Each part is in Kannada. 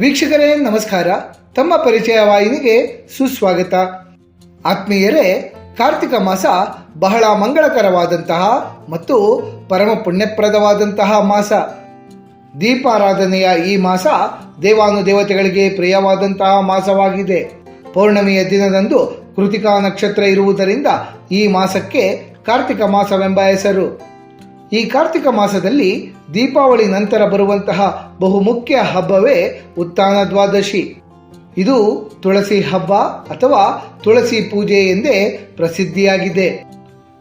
ವೀಕ್ಷಕರೇ, ನಮಸ್ಕಾರ. ತಮ್ಮ ಪರಿಚಯ ವಾಹಿನಿಗೆ ಸುಸ್ವಾಗತ. ಆತ್ಮೀಯರೇ, ಕಾರ್ತಿಕ ಮಾಸ ಬಹಳ ಮಂಗಳಕರವಾದಂತಹ ಮತ್ತು ಪರಮ ಪುಣ್ಯಪ್ರದವಾದಂತಹ ಮಾಸ. ದೀಪಾರಾಧನೆಯ ಈ ಮಾಸ ದೇವಾನುದೇವತೆಗಳಿಗೆ ಪ್ರಿಯವಾದಂತಹ ಮಾಸವಾಗಿದೆ. ಪೌರ್ಣಮಿಯ ದಿನದಂದು ಕೃತಿಕಾ ನಕ್ಷತ್ರ ಇರುವುದರಿಂದ ಈ ಮಾಸಕ್ಕೆ ಕಾರ್ತಿಕ ಮಾಸವೆಂಬ ಹೆಸರು. ಈ ಕಾರ್ತಿಕ ಮಾಸದಲ್ಲಿ ದೀಪಾವಳಿ ನಂತರ ಬರುವಂತಹ ಬಹುಮುಖ್ಯ ಹಬ್ಬವೇ ಉತ್ತಾನ ದ್ವಾದಶಿ. ಇದು ತುಳಸಿ ಹಬ್ಬ ಅಥವಾ ತುಳಸಿ ಪೂಜೆ ಎಂದೇ ಪ್ರಸಿದ್ಧಿಯಾಗಿದೆ.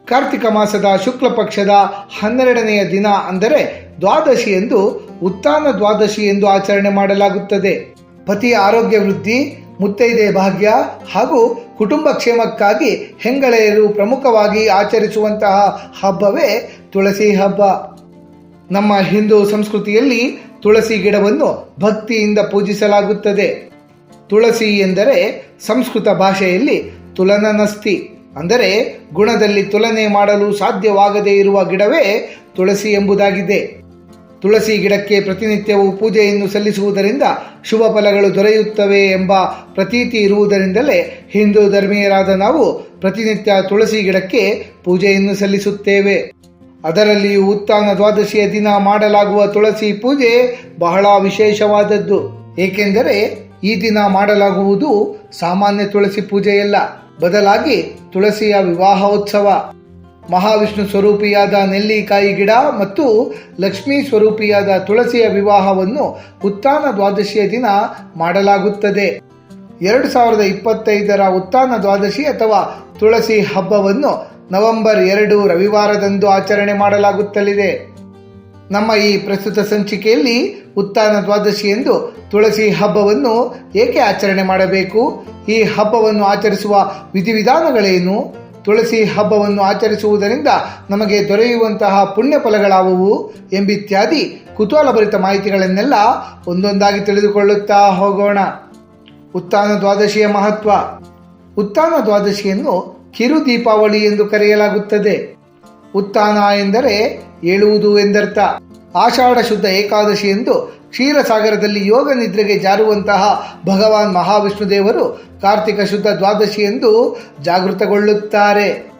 ಕಾರ್ತಿಕ ಮಾಸದ ಶುಕ್ಲ ಪಕ್ಷದ ಹನ್ನೆರಡನೆಯ ದಿನ ಅಂದರೆ ದ್ವಾದಶಿ ಎಂದು ಉತ್ತಾನ ದ್ವಾದಶಿ ಎಂದು ಆಚರಣೆ ಮಾಡಲಾಗುತ್ತದೆ. ಪತಿಯ ಆರೋಗ್ಯ ವೃದ್ಧಿ, ಮುತ್ತೈದೆ ಭಾಗ್ಯ ಹಾಗೂ ಕುಟುಂಬ ಕ್ಷೇಮಕ್ಕಾಗಿ ಹೆಂಗಳೆಯರು ಪ್ರಮುಖವಾಗಿ ಆಚರಿಸುವಂತಹ ಹಬ್ಬವೇ ತುಳಸಿ ಹಬ್ಬ. ನಮ್ಮ ಹಿಂದೂ ಸಂಸ್ಕೃತಿಯಲ್ಲಿ ತುಳಸಿ ಗಿಡವನ್ನು ಭಕ್ತಿಯಿಂದ ಪೂಜಿಸಲಾಗುತ್ತದೆ. ತುಳಸಿ ಎಂದರೆ ಸಂಸ್ಕೃತ ಭಾಷೆಯಲ್ಲಿ ತುಲನನಸ್ತಿ. ಅಂದರೆ ಗುಣದಲ್ಲಿ ತುಲನೆ ಮಾಡಲು ಸಾಧ್ಯವಾಗದೇ ಇರುವ ಗಿಡವೇ ತುಳಸಿ ಎಂಬುದಾಗಿದೆ. ತುಳಸಿ ಗಿಡಕ್ಕೆ ಪ್ರತಿನಿತ್ಯವೂ ಪೂಜೆಯನ್ನು ಸಲ್ಲಿಸುವುದರಿಂದ ಶುಭ ಫಲಗಳು ದೊರೆಯುತ್ತವೆ ಎಂಬ ಪ್ರತೀತಿ ಇರುವುದರಿಂದಲೇ ಹಿಂದೂ ಧರ್ಮೀಯರಾದ ನಾವು ಪ್ರತಿನಿತ್ಯ ತುಳಸಿ ಗಿಡಕ್ಕೆ ಪೂಜೆಯನ್ನು ಸಲ್ಲಿಸುತ್ತೇವೆ. ಅದರಲ್ಲಿಯೂ ಉತ್ಥಾನ ದ್ವಾದಶಿಯ ದಿನ ಮಾಡಲಾಗುವ ತುಳಸಿ ಪೂಜೆ ಬಹಳ ವಿಶೇಷವಾದದ್ದು. ಏಕೆಂದರೆ ಈ ದಿನ ಮಾಡಲಾಗುವುದು ಸಾಮಾನ್ಯ ತುಳಸಿ ಪೂಜೆಯಲ್ಲ. ಬದಲಾಗಿ ತುಳಸಿಯ ವಿವಾಹೋತ್ಸವ ಮಹಾವಿಷ್ಣು ಸ್ವರೂಪಿಯಾದ ನೆಲ್ಲಿಕಾಯಿ ಗಿಡ ಮತ್ತು ಲಕ್ಷ್ಮೀ ಸ್ವರೂಪಿಯಾದ ತುಳಸಿಯ ವಿವಾಹವನ್ನು ಉತ್ತಾನ ದ್ವಾದಶಿಯ ದಿನ ಮಾಡಲಾಗುತ್ತದೆ. ಎರಡು ಸಾವಿರದ ಇಪ್ಪತ್ತೈದರ ಉತ್ತಾನ ದ್ವಾದಶಿ ಅಥವಾ ತುಳಸಿ ಹಬ್ಬವನ್ನು ನವೆಂಬರ್ ಎರಡು ರವಿವಾರದಂದು ಆಚರಣೆ ಮಾಡಲಾಗುತ್ತಲಿದೆ. ನಮ್ಮ ಈ ಪ್ರಸ್ತುತ ಸಂಚಿಕೆಯಲ್ಲಿ ಉತ್ತಾನ ದ್ವಾದಶಿ ಎಂದು ತುಳಸಿ ಹಬ್ಬವನ್ನು ಏಕೆ ಆಚರಣೆ ಮಾಡಬೇಕು? ಈ ಹಬ್ಬವನ್ನು ಆಚರಿಸುವ ವಿಧಿವಿಧಾನಗಳೇನು? ತುಳಸಿ ಹಬ್ಬವನ್ನು ಆಚರಿಸುವುದರಿಂದ ನಮಗೆ ದೊರೆಯುವಂತಹ ಪುಣ್ಯ ಫಲಗಳಾವುವು ಎಂಬಿತ್ಯಾದಿ ಕುತೂಹಲಭರಿತ ಮಾಹಿತಿಗಳನ್ನೆಲ್ಲ ಒಂದೊಂದಾಗಿ ತಿಳಿದುಕೊಳ್ಳುತ್ತಾ ಹೋಗೋಣ. ಉತ್ತಾನ ದ್ವಾದಶಿಯ ಮಹತ್ವ. ಉತ್ತಾನ ದ್ವಾದಶಿಯನ್ನು ಕಿರು ದೀಪಾವಳಿ ಎಂದು ಕರೆಯಲಾಗುತ್ತದೆ. ಉತ್ತಾನ ಎಂದರೆ ಏಳುವುದು ಎಂದರ್ಥ. ಆಷಾಢ ಶುದ್ಧ ಏಕಾದಶಿ ಎಂದು ಕ್ಷೀರಸಾಗರದಲ್ಲಿ ಯೋಗ ನಿದ್ರೆಗೆ ಜಾರುವಂತಹ ಭಗವಾನ್ ಮಹಾವಿಷ್ಣು ದೇವರು ಕಾರ್ತಿಕ ಶುದ್ಧ ದ್ವಾದಶಿ ಎಂದು ಜಾಗೃತಗೊಳ್ಳುತ್ತಾರೆ.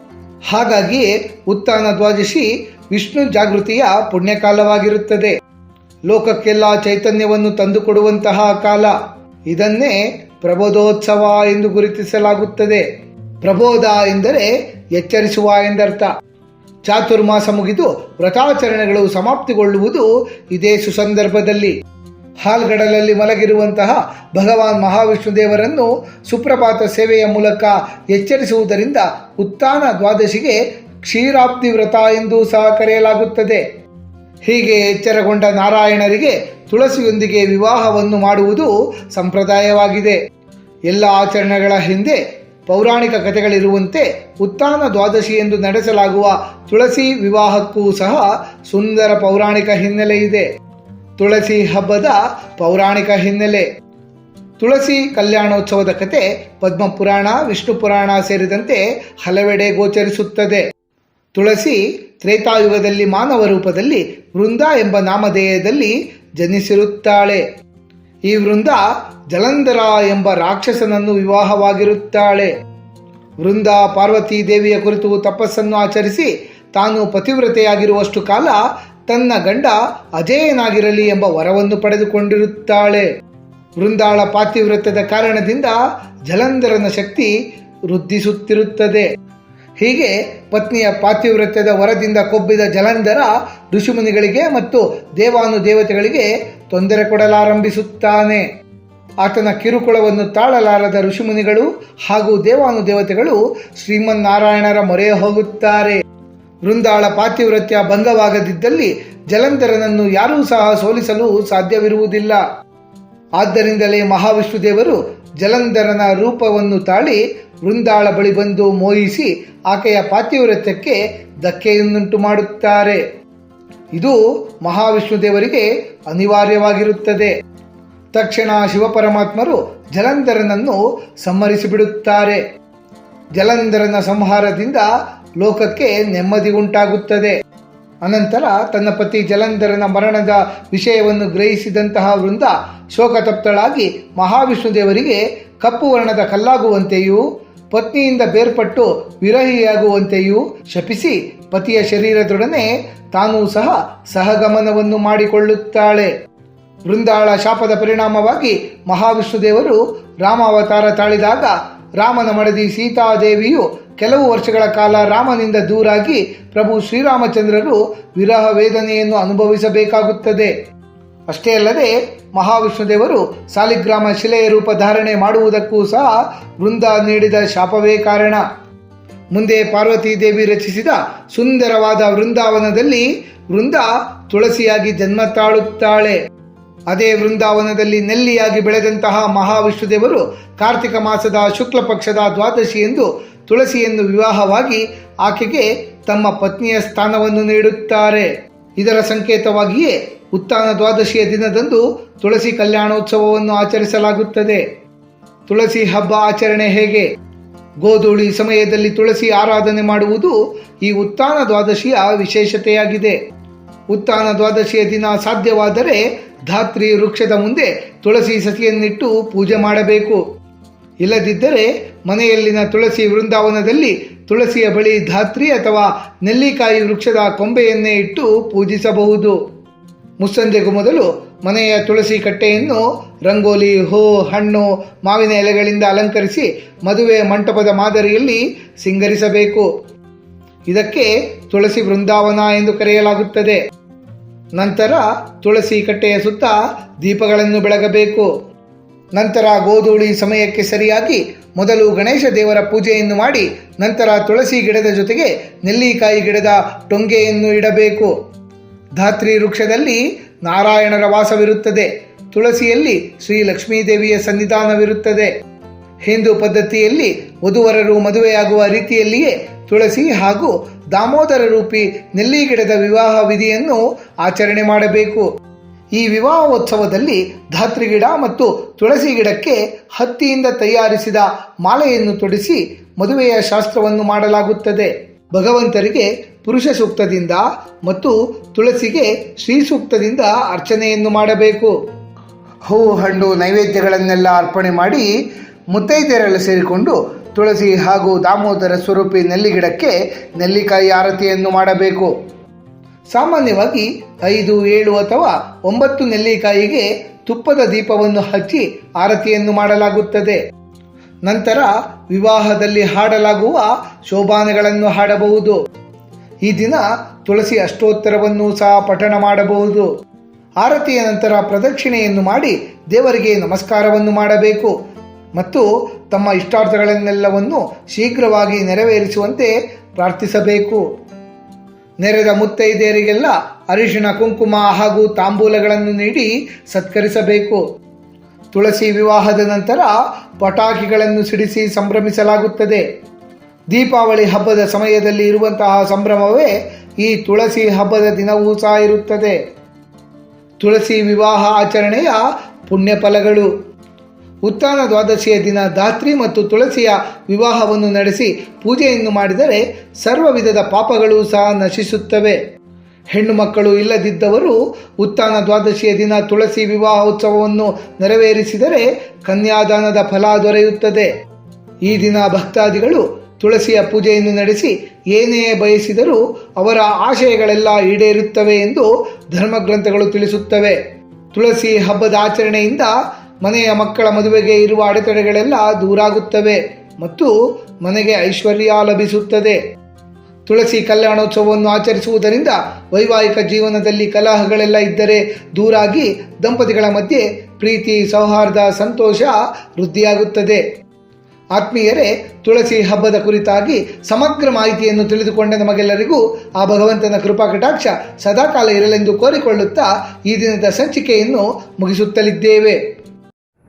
ಹಾಗಾಗಿ ಉತ್ಥಾನ ದ್ವಾದಶಿ ವಿಷ್ಣು ಜಾಗೃತಿಯ ಪುಣ್ಯಕಾಲವಾಗಿರುತ್ತದೆ. ಲೋಕಕ್ಕೆಲ್ಲ ಚೈತನ್ಯವನ್ನು ತಂದುಕೊಡುವಂತಹ ಕಾಲ. ಇದನ್ನೇ ಪ್ರಬೋಧೋತ್ಸವ ಎಂದು ಗುರುತಿಸಲಾಗುತ್ತದೆ. ಪ್ರಬೋಧ ಎಂದರೆ ಎಚ್ಚರಿಸುವ ಎಂದರ್ಥ. ಚಾತುರ್ಮಾಸ ಮುಗಿದು ವ್ರತಾಚರಣೆಗಳು ಸಮಾಪ್ತಿಗೊಳ್ಳುವುದು ಇದೇ ಸುಸಂದರ್ಭದಲ್ಲಿ. ಹಾಲ್ಗಡಲಲ್ಲಿ ಮಲಗಿರುವಂತಹ ಭಗವಾನ್ ಮಹಾವಿಷ್ಣು ದೇವರನ್ನು ಸುಪ್ರಭಾತ ಸೇವೆಯ ಮೂಲಕ ಎಚ್ಚರಿಸುವುದರಿಂದ ಉತ್ಥಾನ ದ್ವಾದಶಿಗೆ ಕ್ಷೀರಾಪ್ತಿ ವ್ರತ ಎಂದು ಸಹ ಕರೆಯಲಾಗುತ್ತದೆ. ಹೀಗೆ ಎಚ್ಚರಗೊಂಡ ನಾರಾಯಣರಿಗೆ ತುಳಸಿಯೊಂದಿಗೆ ವಿವಾಹವನ್ನು ಮಾಡುವುದು ಸಂಪ್ರದಾಯವಾಗಿದೆ. ಎಲ್ಲ ಆಚರಣೆಗಳ ಹಿಂದೆ ಪೌರಾಣಿಕ ಕಥೆಗಳಿರುವಂತೆ ಉತ್ತಾನ ದ್ವಾದಶಿ ಎಂದು ನಡೆಸಲಾಗುವ ತುಳಸಿ ವಿವಾಹಕ್ಕೂ ಸಹ ಸುಂದರ ಪೌರಾಣಿಕ ಹಿನ್ನೆಲೆ ಇದೆ. ತುಳಸಿ ಹಬ್ಬದ ಪೌರಾಣಿಕ ಹಿನ್ನೆಲೆ. ತುಳಸಿ ಕಲ್ಯಾಣೋತ್ಸವದ ಕತೆ ಪದ್ಮಪುರಾಣ ವಿಷ್ಣು ಪುರಾಣ ಸೇರಿದಂತೆ ಹಲವೆಡೆ ಗೋಚರಿಸುತ್ತದೆ. ತುಳಸಿ ತ್ರೇತಾಯುಗದಲ್ಲಿ ಮಾನವ ರೂಪದಲ್ಲಿ ವೃಂದ ಎಂಬ ನಾಮಧೇಯದಲ್ಲಿ ಜನಿಸಿರುತ್ತಾಳೆ. ಈ ವೃಂದ ಜಲಂಧರ ಎಂಬ ರಾಕ್ಷಸನನ್ನು ವಿವಾಹವಾಗಿರುತ್ತಾಳೆ. ವೃಂದ ಪಾರ್ವತಿ ದೇವಿಯ ಕುರಿತು ತಪಸ್ಸನ್ನು ಆಚರಿಸಿ ತಾನು ಪತಿವ್ರತೆಯಾಗಿರುವಷ್ಟು ಕಾಲ ತನ್ನ ಗಂಡ ಅಜೇಯನಾಗಿರಲಿ ಎಂಬ ವರವನ್ನು ಪಡೆದುಕೊಂಡಿರುತ್ತಾಳೆ. ವೃಂದಾಳ ಪಾತಿವ್ರತದ ಕಾರಣದಿಂದ ಜಲಂಧರನ ಶಕ್ತಿ ವೃದ್ಧಿಸುತ್ತಿರುತ್ತದೆ. ಹೀಗೆ ಪತ್ನಿಯ ಪಾತಿವ್ರತ್ಯದ ವರದಿಂದ ಕೊಬ್ಬಿದ ಜಲಂಧರ ಋಷಿಮುನಿಗಳಿಗೆ ಮತ್ತು ದೇವಾನುದೇವತೆಗಳಿಗೆ ತೊಂದರೆ ಕೊಡಲಾರಂಭಿಸುತ್ತಾನೆ. ಆತನ ಕಿರುಕುಳವನ್ನು ತಾಳಲಾರದ ಋಷಿಮುನಿಗಳು ಹಾಗೂ ದೇವಾನುದೇವತೆಗಳು ಶ್ರೀಮನ್ನಾರಾಯಣರ ಮೊರೆ ಹೋಗುತ್ತಾರೆ. ವೃಂದಾಳ ಪಾತಿವ್ರತ್ಯ ಭಂಗವಾಗದಿದ್ದಲ್ಲಿ ಜಲಂಧರನನ್ನು ಯಾರೂ ಸಹ ಸೋಲಿಸಲು ಸಾಧ್ಯವಿರುವುದಿಲ್ಲ. ಆದ್ದರಿಂದಲೇ ಮಹಾವಿಷ್ಣು ದೇವರು ಜಲಂಧರನ ರೂಪವನ್ನು ತಾಳಿ ವೃಂದಾಳ ಬಳಿ ಬಂದು ಮೋಹಿಸಿ ಆಕೆಯ ಪಾತಿವ್ರತ್ಯಕ್ಕೆ ಧಕ್ಕೆಯನ್ನುಂಟು ಮಾಡುತ್ತಾರೆ. ಇದು ಮಹಾವಿಷ್ಣು ದೇವರಿಗೆ ಅನಿವಾರ್ಯವಾಗಿರುತ್ತದೆ. ತಕ್ಷಣ ಶಿವಪರಮಾತ್ಮರು ಜಲಂಧರನನ್ನು ಸಂಹರಿಸಿಬಿಡುತ್ತಾರೆ. ಜಲಂಧರನ ಸಂಹಾರದಿಂದ ಲೋಕಕ್ಕೆ ನೆಮ್ಮದಿ ಉಂಟಾಗುತ್ತದೆ. ಅನಂತರ ತನ್ನ ಪತಿ ಜಲಂಧರನ ಮರಣದ ವಿಷಯವನ್ನು ಗ್ರಹಿಸಿದಂತಹ ವೃಂದ ಶೋಕತಪ್ತಳಾಗಿ ಮಹಾವಿಷ್ಣುದೇವರಿಗೆ ಕಪ್ಪು ವರ್ಣದ ಕಲ್ಲಾಗುವಂತೆಯೂ, ಪತ್ನಿಯಿಂದ ಬೇರ್ಪಟ್ಟು ವಿರಹಿಯಾಗುವಂತೆಯೂ ಶಪಿಸಿ ಪತಿಯ ಶರೀರದೊಡನೆ ತಾನೂ ಸಹ ಸಹಗಮನವನ್ನು ಮಾಡಿಕೊಳ್ಳುತ್ತಾಳೆ. ವೃಂದಾಳ ಶಾಪದ ಪರಿಣಾಮವಾಗಿ ಮಹಾವಿಷ್ಣುದೇವರು ರಾಮಾವತಾರ ತಾಳಿದಾಗ ರಾಮನ ಮಡದಿ ಸೀತಾದೇವಿಯು ಕೆಲವು ವರ್ಷಗಳ ಕಾಲ ರಾಮನಿಂದ ದೂರಾಗಿ ಪ್ರಭು ಶ್ರೀರಾಮಚಂದ್ರರು ವಿರಹ ವೇದನೆಯನ್ನು ಅನುಭವಿಸಬೇಕಾಗುತ್ತದೆ. ಅಷ್ಟೇ ಅಲ್ಲದೆ ಮಹಾವಿಷ್ಣುದೇವರು ಸಾಲಿಗ್ರಾಮ ಶಿಲೆಯ ರೂಪ ಧಾರಣೆ ಮಾಡುವುದಕ್ಕೂ ಸಹ ವೃಂದ ನೀಡಿದ ಶಾಪವೇ ಕಾರಣ. ಮುಂದೆ ಪಾರ್ವತೀ ದೇವಿ ರಚಿಸಿದ ಸುಂದರವಾದ ವೃಂದಾವನದಲ್ಲಿ ವೃಂದ ತುಳಸಿಯಾಗಿ ಜನ್ಮ ತಾಳುತ್ತಾಳೆ. ಅದೇ ವೃಂದಾವನದಲ್ಲಿ ನೆಲ್ಲಿಯಾಗಿ ಬೆಳೆದಂತಹ ಮಹಾವಿಷ್ಣುದೇವರು ಕಾರ್ತಿಕ ಮಾಸದ ಶುಕ್ಲ ಪಕ್ಷದ ದ್ವಾದಶಿ ಎಂದು ತುಳಸಿಯನ್ನು ವಿವಾಹವಾಗಿ ಆಕೆಗೆ ತಮ್ಮ ಪತ್ನಿಯ ಸ್ಥಾನವನ್ನು ನೀಡುತ್ತಾರೆ. ಇದರ ಸಂಕೇತವಾಗಿಯೇ ಉತ್ತಾನ ದ್ವಾದಶಿಯ ದಿನದಂದು ತುಳಸಿ ಕಲ್ಯಾಣೋತ್ಸವವನ್ನು ಆಚರಿಸಲಾಗುತ್ತದೆ. ತುಳಸಿ ಹಬ್ಬ ಆಚರಣೆ ಹೇಗೆ? ಗೋಧೂಳಿ ಸಮಯದಲ್ಲಿ ತುಳಸಿ ಆರಾಧನೆ ಮಾಡುವುದು ಈ ಉತ್ತಾನ ದ್ವಾದಶಿಯ ವಿಶೇಷತೆಯಾಗಿದೆ. ಉತ್ತಾನ ದ್ವಾದಶಿಯ ದಿನ ಸಾಧ್ಯವಾದರೆ ಧಾತ್ರಿ ವೃಕ್ಷದ ಮುಂದೆ ತುಳಸಿ ಸಸಿಯನ್ನಿಟ್ಟು ಪೂಜೆ ಮಾಡಬೇಕು. ಇಲ್ಲದಿದ್ದರೆ ಮನೆಯಲ್ಲಿನ ತುಳಸಿ ವೃಂದಾವನದಲ್ಲಿ ತುಳಸಿಯ ಬಳಿ ಧಾತ್ರಿ ಅಥವಾ ನೆಲ್ಲಿಕಾಯಿ ವೃಕ್ಷದ ಕೊಂಬೆಯನ್ನೇ ಇಟ್ಟು ಪೂಜಿಸಬಹುದು. ಮುಸ್ಸಂಜೆಗೂ ಮೊದಲು ಮನೆಯ ತುಳಸಿ ಕಟ್ಟೆಯನ್ನು ರಂಗೋಲಿ, ಹೂ, ಹಣ್ಣು, ಮಾವಿನ ಎಲೆಗಳಿಂದ ಅಲಂಕರಿಸಿ ಮದುವೆ ಮಂಟಪದ ಮಾದರಿಯಲ್ಲಿ ಸಿಂಗರಿಸಬೇಕು. ಇದಕ್ಕೆ ತುಳಸಿ ವೃಂದಾವನ ಎಂದು ಕರೆಯಲಾಗುತ್ತದೆ. ನಂತರ ತುಳಸಿ ಕಟ್ಟೆಯ ಸುತ್ತ ದೀಪಗಳನ್ನು ಬೆಳಗಬೇಕು. ನಂತರ ಗೋಧೂಳಿ ಸಮಯಕ್ಕೆ ಸರಿಯಾಗಿ ಮೊದಲು ಗಣೇಶ ದೇವರ ಪೂಜೆಯನ್ನು ಮಾಡಿ ನಂತರ ತುಳಸಿ ಗಿಡದ ಜೊತೆಗೆ ನೆಲ್ಲಿಕಾಯಿ ಗಿಡದ ಟೊಂಗೆಯನ್ನು ಇಡಬೇಕು. ಧಾತ್ರಿ ವೃಕ್ಷದಲ್ಲಿ ನಾರಾಯಣರ ವಾಸವಿರುತ್ತದೆ. ತುಳಸಿಯಲ್ಲಿ ಶ್ರೀ ಲಕ್ಷ್ಮೀದೇವಿಯ ಸನ್ನಿಧಾನವಿರುತ್ತದೆ. ಹಿಂದೂ ಪದ್ಧತಿಯಲ್ಲಿ ವಧುವರರು ಮದುವೆಯಾಗುವ ರೀತಿಯಲ್ಲಿಯೇ ತುಳಸಿ ಹಾಗೂ ದಾಮೋದರ ರೂಪಿ ನೆಲ್ಲಿ ಗಿಡದ ವಿವಾಹ ವಿಧಿಯನ್ನು ಆಚರಣೆ ಮಾಡಬೇಕು. ಈ ವಿವಾಹೋತ್ಸವದಲ್ಲಿ ಧಾತ್ರಿ ಗಿಡ ಮತ್ತು ತುಳಸಿ ಗಿಡಕ್ಕೆ ಹತ್ತಿಯಿಂದ ತಯಾರಿಸಿದ ಮಾಲೆಯನ್ನು ತೊಡಿಸಿ ಮದುವೆಯ ಶಾಸ್ತ್ರವನ್ನು ಮಾಡಲಾಗುತ್ತದೆ. ಭಗವಂತರಿಗೆ ಪುರುಷ ಸೂಕ್ತದಿಂದ ಮತ್ತು ತುಳಸಿಗೆ ಶ್ರೀ ಸೂಕ್ತದಿಂದ ಅರ್ಚನೆಯನ್ನು ಮಾಡಬೇಕು. ಹೂ ಹಣ್ಣು, ನೈವೇದ್ಯಗಳನ್ನೆಲ್ಲ ಅರ್ಪಣೆ ಮಾಡಿ ಮುತ್ತೈದೆಯರೆಲ್ಲ ಸೇರಿಕೊಂಡು ತುಳಸಿ ಹಾಗೂ ದಾಮೋದರ ಸ್ವರೂಪಿ ನೆಲ್ಲಿಗಿಡಕ್ಕೆ ನೆಲ್ಲಿಕಾಯಿ ಆರತಿಯನ್ನು ಮಾಡಬೇಕು. ಸಾಮಾನ್ಯವಾಗಿ ಐದು, ಏಳು ಅಥವಾ ಒಂಬತ್ತು ನೆಲ್ಲಿಕಾಯಿಗೆ ತುಪ್ಪದ ದೀಪವನ್ನು ಹಚ್ಚಿ ಆರತಿಯನ್ನು ಮಾಡಲಾಗುತ್ತದೆ. ನಂತರ ವಿವಾಹದಲ್ಲಿ ಹಾಡಲಾಗುವ ಶೋಭಾನೆಗಳನ್ನು ಹಾಡಬಹುದು. ಈ ದಿನ ತುಳಸಿ ಅಷ್ಟೋತ್ತರವನ್ನು ಸಹ ಪಠಣ ಮಾಡಬಹುದು. ಆರತಿಯ ನಂತರ ಪ್ರದಕ್ಷಿಣೆಯನ್ನು ಮಾಡಿ ದೇವರಿಗೆ ನಮಸ್ಕಾರವನ್ನು ಮಾಡಬೇಕು. ಮತ್ತು ತಮ್ಮ ಇಷ್ಟಾರ್ಥಗಳನ್ನೆಲ್ಲವನ್ನು ಶೀಘ್ರವಾಗಿ ನೆರವೇರಿಸುವಂತೆ ಪ್ರಾರ್ಥಿಸಬೇಕು. ನೆರೆದ ಮುತ್ತೈದೆಯರಿಗೆಲ್ಲ ಅರಿಶಿಣ, ಕುಂಕುಮ ಹಾಗೂ ತಾಂಬೂಲಗಳನ್ನು ನೀಡಿ ಸತ್ಕರಿಸಬೇಕು. ತುಳಸಿ ವಿವಾಹದ ನಂತರ ಪಟಾಕಿಗಳನ್ನು ಸಿಡಿಸಿ ಸಂಭ್ರಮಿಸಲಾಗುತ್ತದೆ. ದೀಪಾವಳಿ ಹಬ್ಬದ ಸಮಯದಲ್ಲಿ ಇರುವಂತಹ ಸಂಭ್ರಮವೇ ಈ ತುಳಸಿ ಹಬ್ಬದ ದಿನವೂ ಸಹ ಇರುತ್ತದೆ. ತುಳಸಿ ವಿವಾಹ ಆಚರಣೆಯ ಪುಣ್ಯ ಫಲಗಳು ಉತ್ಥಾನ ದ್ವಾದಶಿಯ ದಿನ ಧಾತ್ರಿ ಮತ್ತು ತುಳಸಿಯ ವಿವಾಹವನ್ನು ನಡೆಸಿ ಪೂಜೆಯನ್ನು ಮಾಡಿದರೆ ಸರ್ವ ವಿಧದ ಪಾಪಗಳು ಸಹ ನಶಿಸುತ್ತವೆ. ಹೆಣ್ಣು ಮಕ್ಕಳು ಇಲ್ಲದಿದ್ದವರು ಉತ್ತಾನ ದ್ವಾದಶಿಯ ದಿನ ತುಳಸಿ ವಿವಾಹ ಉತ್ಸವವನ್ನು ನೆರವೇರಿಸಿದರೆ ಕನ್ಯಾದಾನದ ಫಲ ದೊರೆಯುತ್ತದೆ. ಈ ದಿನ ಭಕ್ತಾದಿಗಳು ತುಳಸಿಯ ಪೂಜೆಯನ್ನು ನಡೆಸಿ ಏನೇ ಬಯಸಿದರೂ ಅವರ ಆಶಯಗಳೆಲ್ಲ ಈಡೇರುತ್ತವೆ ಎಂದು ಧರ್ಮಗ್ರಂಥಗಳು ತಿಳಿಸುತ್ತವೆ. ತುಳಸಿ ಹಬ್ಬದ ಆಚರಣೆಯಿಂದ ಮನೆಯ ಮಕ್ಕಳ ಮದುವೆಗೆ ಇರುವ ಅಡೆತಡೆಗಳೆಲ್ಲ ದೂರಾಗುತ್ತವೆ ಮತ್ತು ಮನೆಗೆ ಐಶ್ವರ್ಯ ಲಭಿಸುತ್ತದೆ. ತುಳಸಿ ಕಲ್ಯಾಣೋತ್ಸವವನ್ನು ಆಚರಿಸುವುದರಿಂದ ವೈವಾಹಿಕ ಜೀವನದಲ್ಲಿ ಕಲಹಗಳೆಲ್ಲ ಇದ್ದರೆ ದೂರಾಗಿ ದಂಪತಿಗಳ ಮಧ್ಯೆ ಪ್ರೀತಿ, ಸೌಹಾರ್ದ, ಸಂತೋಷ ವೃದ್ಧಿಯಾಗುತ್ತದೆ. ಆತ್ಮೀಯರೇ, ತುಳಸಿ ಹಬ್ಬದ ಕುರಿತಾಗಿ ಸಮಗ್ರ ಮಾಹಿತಿಯನ್ನು ತಿಳಿದುಕೊಂಡ ನಮಗೆಲ್ಲರಿಗೂ ಆ ಭಗವಂತನ ಕೃಪಾ ಕಟಾಕ್ಷ ಸದಾಕಾಲ ಇರಲೆಂದು ಕೋರಿಕೊಳ್ಳುತ್ತಾ ಈ ದಿನದ ಸಂಚಿಕೆಯನ್ನು ಮುಗಿಸುತ್ತಲಿದ್ದೇವೆ.